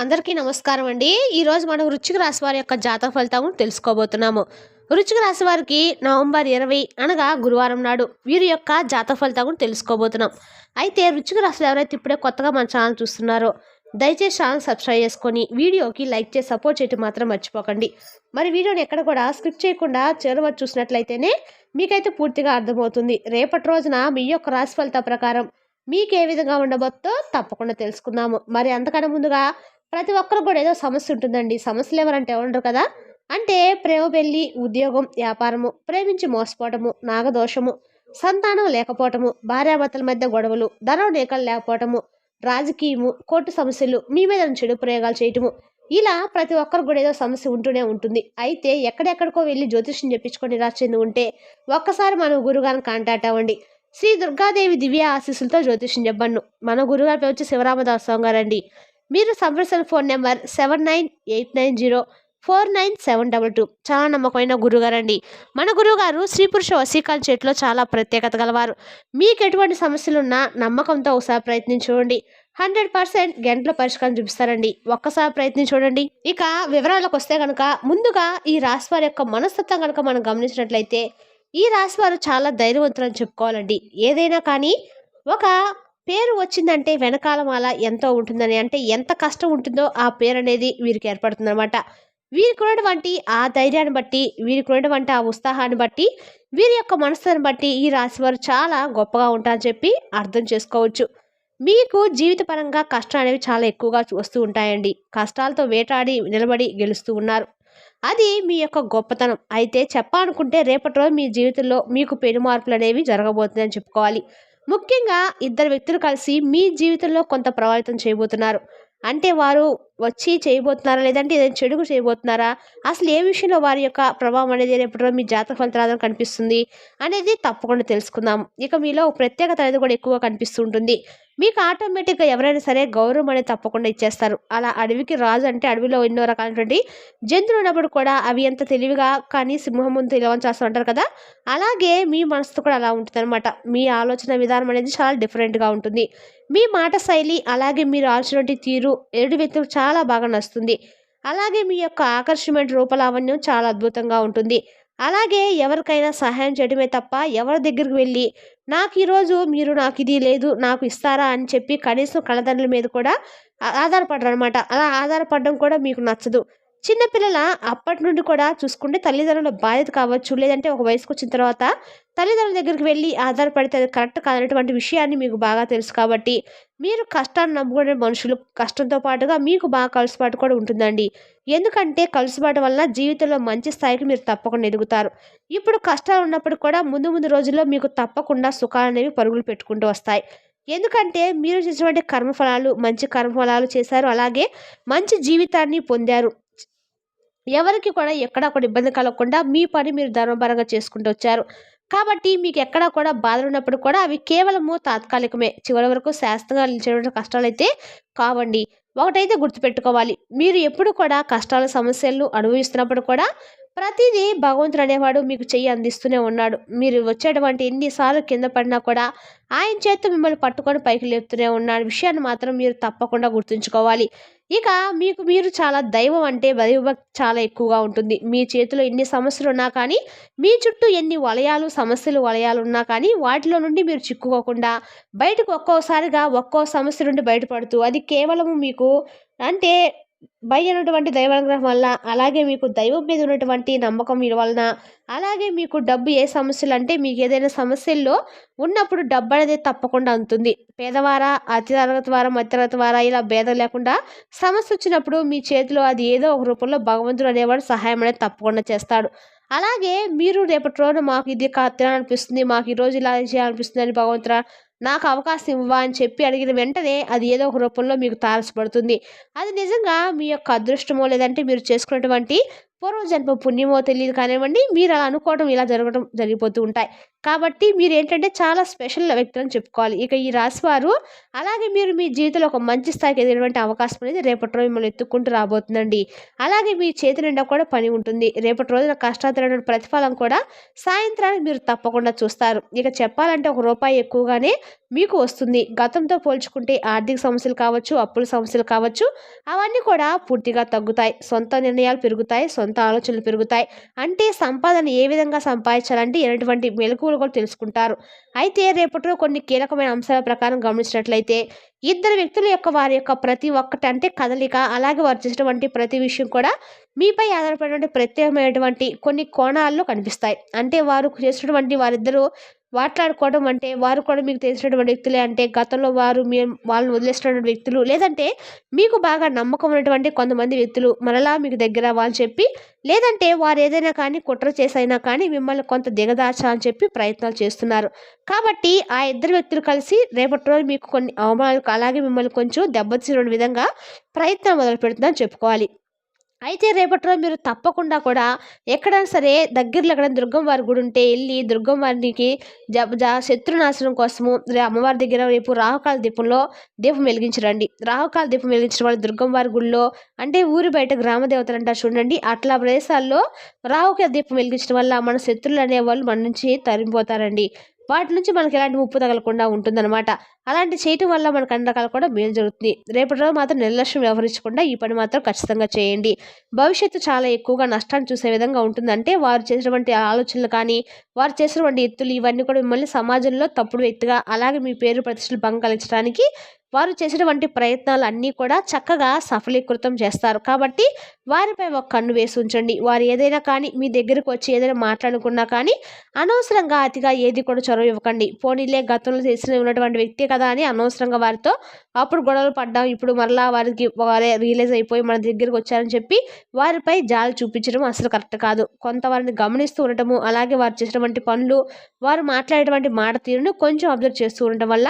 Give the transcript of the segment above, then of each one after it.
అందరికీ నమస్కారం అండి. ఈరోజు మనం వృచ్చిక రాశి వారి యొక్క జాతక ఫలితాలను తెలుసుకోబోతున్నాము. వృచ్చిక రాశి వారికి నవంబర్ ఇరవై అనగా గురువారం నాడు వీరి యొక్క జాతక ఫలితాలను తెలుసుకోబోతున్నాం. అయితే వృచ్చిక రాశులు ఎవరైతే ఇప్పుడే కొత్తగా మన ఛానల్ చూస్తున్నారో దయచేసి ఛానల్ సబ్స్క్రైబ్ చేసుకొని వీడియోకి లైక్ చేసి సపోర్ట్ చేయటం మాత్రం మర్చిపోకండి. మరి వీడియోని ఎక్కడ కూడా స్కిప్ చేయకుండా చివరి చూసినట్లయితేనే మీకైతే పూర్తిగా అర్థమవుతుంది. రేపటి రోజున మీ యొక్క రాశి ఫలిత ప్రకారం మీకు ఏ విధంగా ఉండబోతో తప్పకుండా తెలుసుకుందాము. మరి అంతకన్నా ముందుగా ప్రతి ఒక్కరు కూడా ఏదో సమస్య ఉంటుందండి. సమస్యలు ఎవరంటే ఉండరు కదా? అంటే ప్రేమ పెళ్ళి ఉద్యోగం వ్యాపారము ప్రేమించి మోసపోవటము నాగదోషము సంతానం లేకపోవటము భార్యాభర్తల మధ్య గొడవలు ధనం నేకలు లేకపోవటము రాజకీయము కోర్టు సమస్యలు మీ మీద చెడు ప్రయోగాలు చేయటము ఇలా ప్రతి ఒక్కరు కూడా ఏదో సమస్య ఉంటూనే ఉంటుంది. అయితే ఎక్కడెక్కడికో వెళ్ళి జ్యోతిష్యం చెప్పించుకొని రాసింది ఉంటే ఒక్కసారి మనం గురుగారిని కాంటాక్ట్ అవ్వండి. శ్రీ దుర్గాదేవి దివ్య ఆశీస్సులతో జ్యోతిష్యం చెప్పండు. మన గురుగారి వచ్చి శివరామదాస్ స్వామి గారండి. మీరు సంప్రదించిన phone number seven nine eight nine zero four nine seven double two. చాలా నమ్మకమైన గురుగారు అండి మన గురువుగారు స్త్రీ పురుష వసీకాల చేతిలో చాలా ప్రత్యేకత గలవారు. మీకు ఎటువంటి సమస్యలున్నా నమ్మకంతో ఒకసారి ప్రయత్నించుకోండి హండ్రెడ్ పర్సెంట్ గంటల పరిష్కారం చూపిస్తారండి. ఒక్కసారి ప్రయత్నం చూడండి ఇక వివరాలకు వస్తే కనుక ముందుగా ఈ రాశి వారి యొక్క మనస్తత్వం కనుక మనం గమనించినట్లయితే ఈ రాశి వారు చాలా ధైర్యవంతులు అని చెప్పుకోవాలండి. ఏదైనా కానీ ఒక పేరు వచ్చిందంటే వెనకాల మాల ఎంతో ఉంటుందని అంటే ఎంత కష్టం ఉంటుందో ఆ పేరు అనేది వీరికి ఏర్పడుతుందన్నమాట. వీరికి ఉన్నటువంటి ఆ ధైర్యాన్ని బట్టి వీరికి ఉన్నటువంటి ఆ ఉత్సాహాన్ని బట్టి వీరి యొక్క మనసుని బట్టి ఈ రాశి వారు చాలా గొప్పగా ఉంటారని చెప్పి అర్థం చేసుకోవచ్చు. మీకు జీవితపరంగా కష్టాలు అనేవి చాలా ఎక్కువగా వస్తూ ఉంటాయండి. కష్టాలతో వేటాడి నిలబడి గెలుస్తూ ఉన్నారు. అది మీ యొక్క గొప్పతనం. అయితే చెప్పాలనుకుంటే రేపటి రోజు మీ జీవితంలో మీకు పెను మార్పులు అనేవి జరగబోతుందని చెప్పుకోవాలి. ముఖ్యంగా ఇద్దరు వ్యక్తులు కలిసి మీ జీవితంలో కొంత ప్రభావితం చేయబోతున్నారు. అంటే వారు వచ్చి చేయబోతున్నారా? లేదంటే ఏదైనా చెడుగు చేయబోతున్నారా? అసలు ఏ విషయంలో వారి యొక్క ప్రభావం అనేది ఎప్పుడో మీ జాతక ఫలితాలను కనిపిస్తుంది అనేది తప్పకుండా తెలుసుకుందాం. ఇక మీలో ప్రత్యేకత అనేది కూడా ఎక్కువగా కనిపిస్తుంటుంది మీకు ఆటోమేటిక్గా ఎవరైనా సరే గౌరవం అనేది తప్పకుండా ఇచ్చేస్తారు. అలా అడవికి రాజు అంటే అడవిలో ఎన్నో రకాలైనటువంటి జంతువులు ఉన్నప్పుడు కూడా అవి ఎంత తెలివిగా కానీ సింహం ముందు చేస్తూ ఉంటారు కదా? అలాగే మీ మనసు కూడా అలా ఉంటుందన్నమాట. మీ ఆలోచన విధానం అనేది చాలా డిఫరెంట్గా ఉంటుంది. మీ మాట శైలి అలాగే మీరు ఆలోచన తీరు ఏడు వ్యక్తులు చాలా చాలా బాగా నచ్చుతుంది అలాగే మీ యొక్క ఆకర్షమైన రూపలావణ్యం చాలా అద్భుతంగా ఉంటుంది. అలాగే ఎవరికైనా సహాయం చేయడమే తప్ప ఎవరి దగ్గరికి వెళ్ళి నాకు ఈరోజు మీరు నాకు ఇది లేదు నాకు ఇస్తారా అని చెప్పి కనీసం కళ్ళదండ్రుల మీద కూడా ఆధారపడరు అనమాట అలా ఆధారపడడం కూడా మీకు నచ్చదు. చిన్నపిల్లల అప్పటి నుండి కూడా చూసుకుంటే తల్లిదండ్రుల బాధ్యత కావచ్చు లేదంటే ఒక వయసుకు వచ్చిన తర్వాత తల్లిదండ్రుల దగ్గరికి వెళ్ళి ఆధారపడితే అది కరెక్ట్ కాదనేటువంటి విషయాన్ని మీకు బాగా తెలుసు కాబట్టి మీరు కష్టాన్ని నమ్ముకునే మనుషులు కష్టంతో పాటుగా మీకు బాగా కలిసిపాటు కూడా ఉంటుందండి. ఎందుకంటే కలిసిపాటు వల్ల జీవితంలో మంచి స్థాయికి మీరు తప్పకుండా ఎదుగుతారు. ఇప్పుడు కష్టాలు ఉన్నప్పుడు కూడా ముందు ముందు రోజుల్లో మీకు తప్పకుండా సుఖాలు అనేవి పరుగులు పెట్టుకుంటూ వస్తాయి. ఎందుకంటే మీరు చేసినటువంటి కర్మఫలాలు మంచి కర్మఫలాలు చేశారు అలాగే మంచి జీవితాన్ని పొందారు. ఎవరికి కూడా ఎక్కడా కూడా ఇబ్బంది కలగకుండా మీ పని మీరు ధర్మపరంగా చేసుకుంటూ వచ్చారు. కాబట్టి మీకు ఎక్కడా కూడా బాధలు ఉన్నప్పుడు కూడా అవి కేవలము తాత్కాలికమే. చివరి వరకు శాస్త్రంగా నిలిచేటువంటి కష్టాలైతే కావండి. ఒకటైతే గుర్తుపెట్టుకోవాలి. మీరు ఎప్పుడు కూడా కష్టాల సమస్యలను అనుభవిస్తున్నప్పుడు కూడా ప్రతిదీ భగవంతుడు అనేవాడు మీకు చెయ్యి అందిస్తూనే ఉన్నాడు. మీరు వచ్చేటువంటి ఎన్నిసార్లు కింద పడినా కూడా ఆయన చేత మిమ్మల్ని పట్టుకొని పైకి లేపుతూనే ఉన్నాడు. విషయాన్ని మాత్రం మీరు తప్పకుండా గుర్తుంచుకోవాలి. ఇక మీకు మీరు చాలా దైవం అంటే దైవభక్తి చాలా ఎక్కువగా ఉంటుంది. మీ చేతిలో ఎన్ని సమస్యలు ఉన్నా కానీ మీ చుట్టూ ఎన్ని వలయాలు సమస్యలు వలయాలు ఉన్నా కానీ వాటిలో నుండి మీరు చిక్కుకోకుండా బయటకు ఒక్కోసారిగా ఒక్కో సమస్య నుండి బయటపడుతూ అది కేవలము మీకు అంటే బై అయినటువంటి దైవానుగ్రహం వల్ల అలాగే మీకు దైవం మీద ఉన్నటువంటి నమ్మకం వలన అలాగే మీకు డబ్బు ఏ సమస్యలు అంటే మీకు ఏదైనా సమస్యల్లో ఉన్నప్పుడు డబ్బు అనేది తప్పకుండా అందుతుంది. పేదవారా అతితరగతి వారా మధ్యతరగతి వారా ఇలా భేదం లేకుండా సమస్య వచ్చినప్పుడు మీ చేతిలో అది ఏదో ఒక రూపంలో భగవంతుడు అనేవాడు సహాయం అనేది తప్పకుండా చేస్తాడు. అలాగే మీరు రేపటి రోజున మాకు ఇది తినాలనిపిస్తుంది మాకు ఈరోజు ఇలా చేయాలనిపిస్తుంది అని భగవంతురా నాకు అవకాశం ఇవ్వా అని చెప్పి అడిగిన వెంటనే అది ఏదో ఒక రూపంలో మీకు తారసపడుతుంది. అది నిజంగా మీ యొక్క అదృష్టమో లేదంటే మీరు చేసుకున్నటువంటి పూర్వజన్మ పుణ్యమో తెలియదు కానివ్వండి మీరు అలా అనుకోవడం ఇలా జరగడం జరిగిపోతూ ఉంటాయి. కాబట్టి మీరు ఏంటంటే చాలా స్పెషల్ వ్యక్తులని చెప్పుకోవాలి. ఇక ఈ రాశివారు అలాగే మీరు మీ జీవితంలో ఒక మంచి స్థాయికి ఎదిగినటువంటి అవకాశం అనేది రేపటి రోజు మిమ్మల్ని ఎత్తుక్కుంటూ రాబోతుందండి. అలాగే మీ చేతి నిండా కూడా పని ఉంటుంది. రేపటి రోజున కష్టాతరమైన ప్రతిఫలం కూడా సాయంత్రానికి మీరు తప్పకుండా చూస్తారు. ఇక చెప్పాలంటే ఒక రూపాయి ఎక్కువగానే మీకు వస్తుంది. గతంతో పోల్చుకుంటే ఆర్థిక సమస్యలు కావచ్చు అప్పుల సమస్యలు కావచ్చు అవన్నీ కూడా పూర్తిగా తగ్గుతాయి. సొంత నిర్ణయాలు పెరుగుతాయి సొంత ఆలోచనలు పెరుగుతాయి. అంటే సంపాదన ఏ విధంగా సంపాదించాలంటే ఎటువంటి మెలకువలు కూడా తెలుసుకుంటారు. అయితే రేపటిలో కొన్ని కీలకమైన అంశాల ప్రకారం గమనించినట్లయితే ఇద్దరు వ్యక్తుల యొక్క వారి యొక్క ప్రతి ఒక్కటి అంటే కదలిక అలాగే వారు చేసినటువంటి ప్రతి విషయం కూడా మీపై ఆధారపడినటువంటి ప్రత్యేకమైనటువంటి కొన్ని కోణాల్లో కనిపిస్తాయి. అంటే వారు చేసినటువంటి వారిద్దరూ మాట్లాడుకోవడం అంటే వారు కూడా మీకు తెలిసినటువంటి వ్యక్తులే అంటే గతంలో వారు మీ వాళ్ళని వదిలేసినటువంటి వ్యక్తులు లేదంటే మీకు బాగా నమ్మకం ఉన్నటువంటి కొంతమంది వ్యక్తులు మరలా మీకు దగ్గర వాళ్ళు చెప్పి లేదంటే వారు ఏదైనా కానీ కుట్ర చేసైనా కానీ మిమ్మల్ని కొంత దిగదాచా అని చెప్పి ప్రయత్నాలు చేస్తున్నారు. కాబట్టి ఆ ఇద్దరు వ్యక్తులు కలిసి రేపటి రోజు మీకు కొన్ని అవమానాలు అలాగే మిమ్మల్ని కొంచెం దెబ్బతీసిన విధంగా ప్రయత్నం మొదలు పెడుతుందని చెప్పుకోవాలి. అయితే రేపటిలో మీరు తప్పకుండా కూడా ఎక్కడైనా సరే దగ్గరలో ఎక్కడైనా దుర్గం వారి గుడి ఉంటే వెళ్ళి దుర్గం వారికి జ శత్రునాశనం కోసము అమ్మవారి దగ్గర రేపు రాహుకాల దీపంలో దీపం వెలిగించరండి. రాహుకాల దీపం వెలిగించడం వల్ల దుర్గం వారి గుడిలో అంటే ఊరి బయట గ్రామ దేవతలు అంటారు చూడండి అట్లా ప్రదేశాల్లో రాహుకాల దీపం వెలిగించడం వల్ల మన శత్రులు అనేవాళ్ళు మన నుంచి తరిమిపోతారండి. వాటి నుంచి మనకి ఎలాంటి ముప్పు తగలకుండా ఉంటుందన్నమాట. అలాంటి చేయటం వల్ల మనకు అన్ని రకాలు కూడా మేలు జరుగుతుంది. రేపటి రోజు మాత్రం నిర్లక్ష్యం వ్యవహరించకుండా ఈ పని మాత్రం ఖచ్చితంగా చేయండి. భవిష్యత్తు చాలా ఎక్కువగా నష్టాన్ని చూసే విధంగా ఉంటుందంటే వారు చేసినటువంటి ఆలోచనలు కానీ వారు చేసినటువంటి ఎత్తులు ఇవన్నీ కూడా మిమ్మల్ని సమాజంలో తప్పుడు వ్యక్తిగా అలాగే మీ పేరు ప్రతిష్టలు భంగం కలిగించడానికి వారు చేసినటువంటి ప్రయత్నాలు అన్నీ కూడా చక్కగా సఫలీకృతం చేస్తారు. కాబట్టి వారిపై ఒక కన్ను వేసి ఉంచండి. వారు ఏదైనా కానీ మీ దగ్గరకు వచ్చి ఏదైనా మాట్లాడుకున్నా కానీ అనవసరంగా అతిగా ఏది కూడా చొరవ ఇవ్వకండి. పోనీలే గతంలో తెలిసిన ఉన్నటువంటి వ్యక్తే కదా అని అనవసరంగా వారితో అప్పుడు గొడవలు పడ్డాం ఇప్పుడు మరలా వారికి వారే రియలైజ్ అయిపోయి మన దగ్గరకు వచ్చారని చెప్పి వారిపై జాలి చూపించడం అసలు కరెక్ట్ కాదు. కొంత వారిని గమనిస్తూ ఉండటము అలాగే వారు చేసినటువంటి పనులు వారు మాట్లాడేటువంటి మాట తీరును కొంచెం అబ్జర్వ్ చేస్తూ ఉండటం వల్ల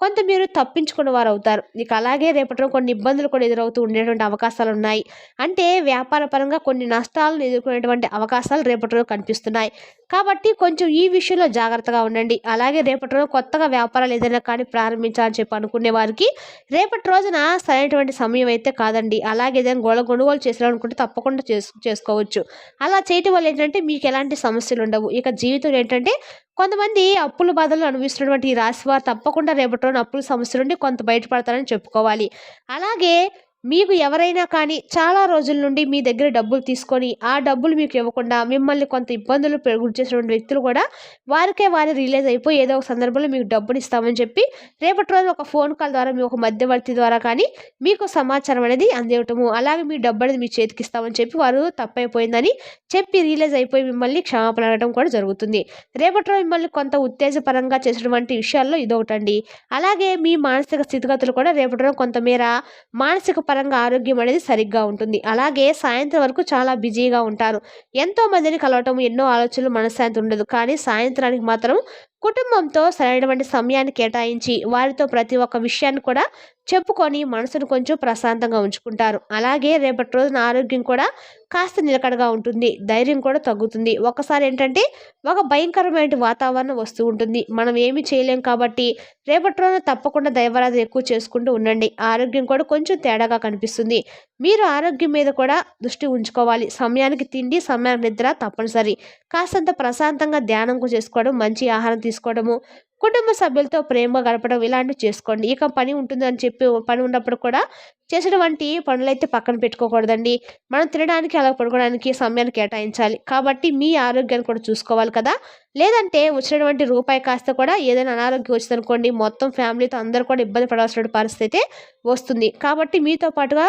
కొంత మీరు తప్పించుకున్న వారు అవుతారు ఇక అలాగే రేపటిలో కొన్ని ఇబ్బందులు కూడా ఎదురవుతూ ఉండేటువంటి అవకాశాలు ఉన్నాయి అంటే వ్యాపార పరంగా కొన్ని నష్టాలను ఎదుర్కొనేటువంటి అవకాశాలు రేపటిలో కనిపిస్తున్నాయి. కాబట్టి కొంచెం ఈ విషయంలో జాగ్రత్తగా ఉండండి. అలాగే రేపటి రోజు కొత్తగా వ్యాపారాలు ఏదైనా కానీ ప్రారంభించాలని చెప్పి అనుకునే వారికి రేపటి రోజున సరైనటువంటి సమయం అయితే కాదండి. అలాగే ఏదైనా గొడవ కొనుగోలు చేయాలనుకుంటే తప్పకుండా చేసు చేసుకోవచ్చు. అలా చేయటం వల్ల ఏంటంటే మీకు ఎలాంటి సమస్యలు ఉండవు ఇక జీవితం ఏంటంటే కొంతమంది అప్పుల బాధలు అనుభవిస్తున్నటువంటి ఈ రాశి వారు తప్పకుండా రేపటి రోజున అప్పుల సమస్య నుండి కొంత బయటపడతారని చెప్పుకోవాలి. అలాగే మీకు ఎవరైనా కానీ చాలా రోజుల నుండి మీ దగ్గర డబ్బులు తీసుకొని ఆ డబ్బులు మీకు ఇవ్వకుండా మిమ్మల్ని కొంత ఇబ్బందులు గురి చేసినటువంటి వ్యక్తులు కూడా వారికే వారి రిలీజ్ అయిపోయి ఏదో ఒక సందర్భంలో మీకు డబ్బులు ఇస్తామని చెప్పి రేపటి రోజు ఒక ఫోన్ కాల్ ద్వారా మీ ఒక మధ్యవర్తి ద్వారా కానీ మీకు సమాచారం అనేది అందివ్వటము అలాగే మీ డబ్బు అనేది మీ చేతికి ఇస్తామని చెప్పి వారు తప్పైపోయిందని చెప్పి రియలైజ్ అయిపోయి మిమ్మల్ని క్షమాపణ అడగడం కూడా జరుగుతుంది. రేపటి రోజు మిమ్మల్ని కొంత ఉత్తేజపరంగా చేసినటువంటి విషయాల్లో ఇదొకటండి. అలాగే మీ మానసిక స్థితిగతులు కూడా రేపటి రోజు కొంతమేర మానసిక పరంగా ఆరోగ్యం అనేది సరిగ్గా ఉంటుంది. అలాగే సాయంత్రం వరకు చాలా బిజీగా ఉంటారు. ఎంతో మందిని కలవటం ఎన్నో ఆలోచనలు మనశ్శాంతి ఉండదు. కానీ సాయంత్రానికి మాత్రం కుటుంబంతో సరైనటువంటి సమయాన్ని కేటాయించి వారితో ప్రతి ఒక్క విషయాన్ని కూడా చెప్పుకొని మనసును కొంచెం ప్రశాంతంగా ఉంచుకుంటారు. అలాగే రేపటి రోజున ఆరోగ్యం కూడా కాస్త నిలకడగా ఉంటుంది. ధైర్యం కూడా తగ్గుతుంది. ఒకసారి ఏంటంటే ఒక భయంకరమైన వాతావరణం వస్తూ ఉంటుంది. మనం ఏమి చేయలేం కాబట్టి రేపటి రోజున తప్పకుండా దైవారాధన ఎక్కువ చేసుకుంటూ ఉండండి. ఆరోగ్యం కూడా కొంచెం తేడాగా కనిపిస్తుంది. మీరు ఆరోగ్యం మీద కూడా దృష్టి ఉంచుకోవాలి. సమయానికి తిండి సమయానికి నిద్ర తప్పనిసరి. కాస్తంత ప్రశాంతంగా ధ్యానం చేసుకోవడం మంచి ఆహారం తీసుకోవడము కుటుంబ సభ్యులతో ప్రేమగా గడపడం ఇలాంటివి చేసుకోండి. ఇక పని ఉంటుందని చెప్పి పని ఉన్నప్పుడు కూడా చేసినటువంటి పనులైతే పక్కన పెట్టుకోకూడదండి. మనం తినడానికి అలా పడుకోవడానికి సమయాన్ని కేటాయించాలి. కాబట్టి మీ ఆరోగ్యాన్ని కూడా చూసుకోవాలి కదా. లేదంటే వచ్చినటువంటి రూపాయి కాస్త కూడా ఏదైనా అనారోగ్యం వచ్చిందనుకోండి మొత్తం ఫ్యామిలీతో అందరూ కూడా ఇబ్బంది పడాల్సిన పరిస్థితి అయితే వస్తుంది. కాబట్టి మీతో పాటుగా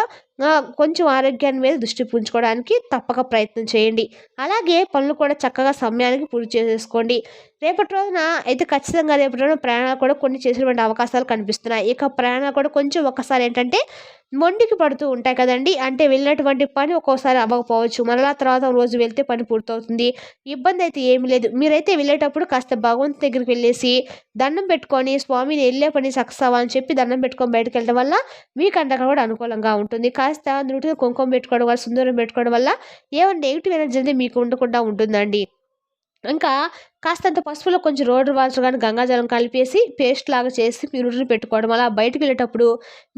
కొంచెం ఆరోగ్యాన్ని మీద దృష్టి పుంచుకోవడానికి తప్పక ప్రయత్నం చేయండి. అలాగే పనులు కూడా చక్కగా సమయానికి పూర్తి చేసేసుకోండి. రేపటి రోజున అయితే ఖచ్చితంగా రేపటి రోజున ప్రయాణాలు కూడా కొన్ని చేసినటువంటి అవకాశాలు కనిపిస్తున్నాయి. ఇక ప్రయాణాలు కూడా కొంచెం ఒక్కసారి ఏంటంటే మొండికి పడుతూ ఉంటాయి కదండి. అంటే వెళ్ళినటువంటి పని ఒక్కోసారి అవ్వకపోవచ్చు. మరలా తర్వాత రోజు వెళ్తే పని పూర్తవుతుంది. ఇబ్బంది అయితే ఏమీ లేదు. మీరైతే వెళ్ళేటప్పుడు కాస్త భగవంతు దగ్గరికి వెళ్ళేసి దండం పెట్టుకొని స్వామిని వెళ్ళే పని సక్సెస్ అవ్వాలని చెప్పి దండం పెట్టుకొని బయటకు వెళ్ళడం వల్ల మీకు అంతగా కూడా అనుకూలంగా ఉంటుంది. కాస్త నుటిగా కుంకుమ పెట్టుకోవడం వల్ల సుందరం పెట్టుకోవడం వల్ల ఏమైనా నెగిటివ్ ఎనర్జీ అనేది మీకు ఉండకుండా ఉంటుందండి. ఇంకా కాస్తంత పసుపులో కొంచెం రోడ్డు వాల్చు కానీ గంగాజలం కలిపేసి పేస్ట్ లాగా చేసి మీరు పెట్టుకోవడం. అలా బయటకు వెళ్ళేటప్పుడు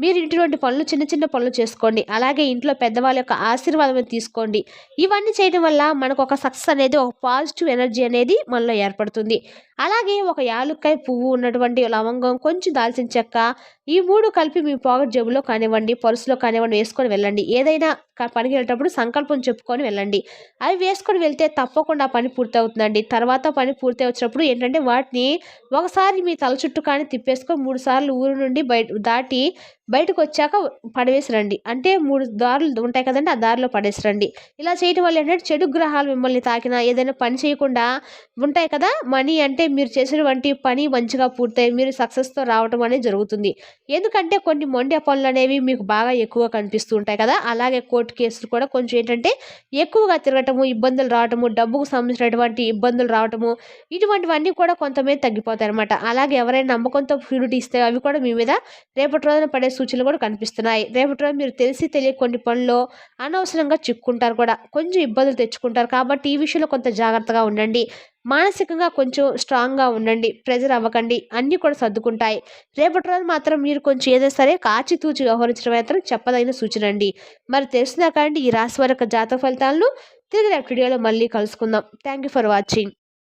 మీరు ఇటువంటి పనులు చిన్న చిన్న పనులు చేసుకోండి. అలాగే ఇంట్లో పెద్దవాళ్ళ యొక్క ఆశీర్వాదం తీసుకోండి. ఇవన్నీ చేయడం వల్ల మనకు ఒక సక్సెస్ అనేది ఒక పాజిటివ్ ఎనర్జీ అనేది మనలో ఏర్పడుతుంది. అలాగే ఒక యాలుక్కాయ పువ్వు ఉన్నటువంటి లవంగం కొంచెం దాల్చిన చెక్క ఈ మూడు కలిపి మీ పాకెట్ జేబులో కానివ్వండి పర్సులో కానివ్వండి వేసుకొని వెళ్ళండి. ఏదైనా పనికి వెళ్ళేటప్పుడు సంకల్పం చెప్పుకొని వెళ్ళండి. అవి వేసుకొని వెళ్తే తప్పకుండా పని పూర్తవుతుందండి. తర్వాత పని పూర్తి వచ్చినప్పుడు ఏంటంటే వాటిని ఒకసారి మీ తల చుట్టూ కానీ తిప్పేసుకొని మూడు సార్లు ఊరు నుండి బయట దాటి బయటకు వచ్చాక పడవేసి రండి. అంటే మూడు దారులు ఉంటాయి కదండి ఆ దారిలో పడేసి రండి. ఇలా చేయటం వల్ల ఏంటంటే చెడు గ్రహాలు మిమ్మల్ని తాకినా ఏదైనా పని చేయకుండా ఉంటాయి కదా మనీ అంటే మీరు చేసినటువంటి పని మంచిగా పూర్తయి మీరు సక్సెస్తో రావటం అనేది జరుగుతుంది. ఎందుకంటే కొన్ని మొండి పనులు అనేవి మీకు బాగా ఎక్కువ కనిపిస్తూ ఉంటాయి కదా అలాగే కోర్టు కేసులు కూడా కొంచెం ఏంటంటే ఎక్కువగా తిరగటము ఇబ్బందులు రావటము డబ్బుకు సంబంధించినటువంటి ఇబ్బందులు రావటము ఇటువంటివన్నీ కూడా కొంతమంది తగ్గిపోతాయి అనమాట అలాగే ఎవరైనా నమ్మకంతో ప్యూరిటీ ఇస్తే అవి కూడా మీ మీద రేపటి రోజున పడేసి సూచనలు కూడా కనిపిస్తున్నాయి. రేపటి రోజు మీరు తెలిసి తెలియ కొన్ని పనుల్లో అనవసరంగా చిక్కుంటారు కూడా. కొంచెం ఇబ్బందులు తెచ్చుకుంటారు కాబట్టి ఈ విషయంలో కొంత జాగ్రత్తగా ఉండండి. మానసికంగా కొంచెం స్ట్రాంగ్గా ఉండండి. ప్రెజర్ అవ్వకండి. అన్నీ కూడా సర్దుకుంటాయి. రేపటి రోజు మాత్రం మీరు కొంచెం ఏదైనా సరే కాచితూచి వ్యవహరించడం మాత్రం చెప్పదగిన సూచన అండి. మరి తెలిసినా కానీ ఈ రాశి వారి యొక్క జాతక ఫలితాలను తిరిగి రేపు వీడియోలో మళ్ళీ కలుసుకుందాం. Thank you for watching